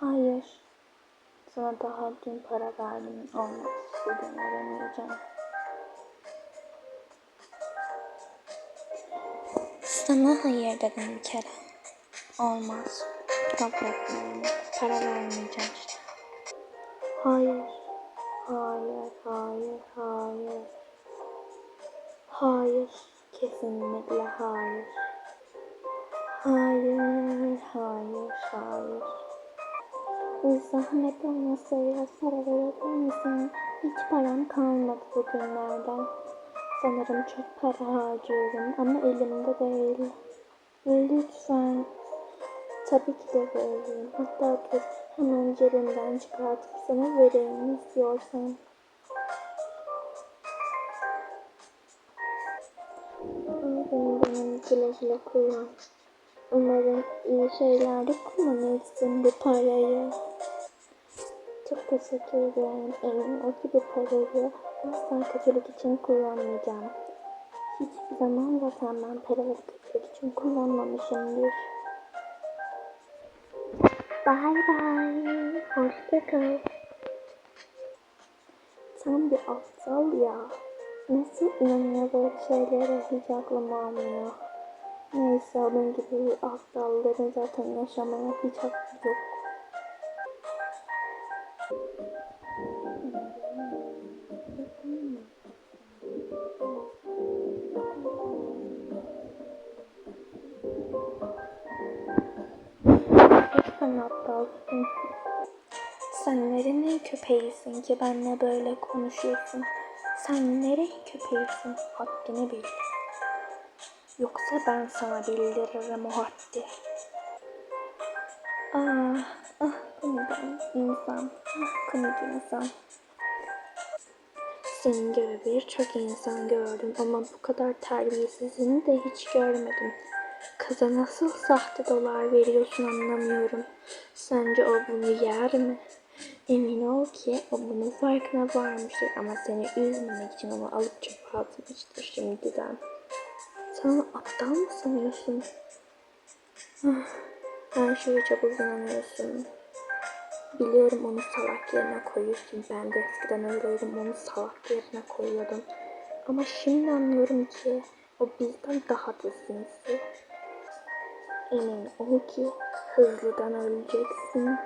Hayır. Sana daha dün para verdim. Olmaz. Bugün veremeyeceğim. Sana hayır dedim bir kere. Olmaz. Kabul etmiyorum. Para vermeyeceğim işte. Hayır. Hayır, hayır, hayır. Hayır. Kesinlikle hayır. Hayır, hayır, hayır. Zahmet olmasa biraz para verebilir misin? Hiç param kalmadı bugünlerden. Sanırım çok para harcıyorum ama elimde değil. Lütfen. Tabii ki de veririm. Hatta dur hemen cebimden çıkartıp sana vereyim istiyorsan. Benim benim güle güle kullan. Umarım iyi şeylerde kullanırsın bu parayı. Çok teşekkür ederim. Emin ol ki bu parayı asla kötülük için kullanmayacağım. Hiçbir zaman zaten ben paraları kötülük için kullanmamışımdır. Bye bye. Hoşça kal. Tam bir aptal ya. Nasıl inanıyor böyle şeylere hiç aklım almıyor. Neyse onun gibi aptalların zaten yaşamaya hiç hakkı yok. Lütfen aptalsın. Sen nerenin köpeğisin ki benimle böyle konuşuyorsun? Sen nerenin köpeğisin? Haddini bil. Yoksa ben sana bildiririm o haddi. Ah, ah komik insan. Komik insan. Senin gibi birçok insan gördüm ama bu kadar terbiyesizini de hiç görmedim. Kıza nasıl sahte dolar veriyorsun anlamıyorum. Sence o bunu yer mi? Emin ol ki o bunun farkına varmıştır ama seni üzmemek için onu alıp çöpe atmıştır şimdiden. Sen onu aptal mı sanıyorsun? Ah, Her şeye çabuk inanıyorsun. Biliyorum onu salak yerine koyuyorsun. Ben de eskiden öyleydim. Onu salak yerine koyuyordum. Ama şimdi anlıyorum ki o bizden daha da sinsi. Emin ol ki hızlıdan öleceksin.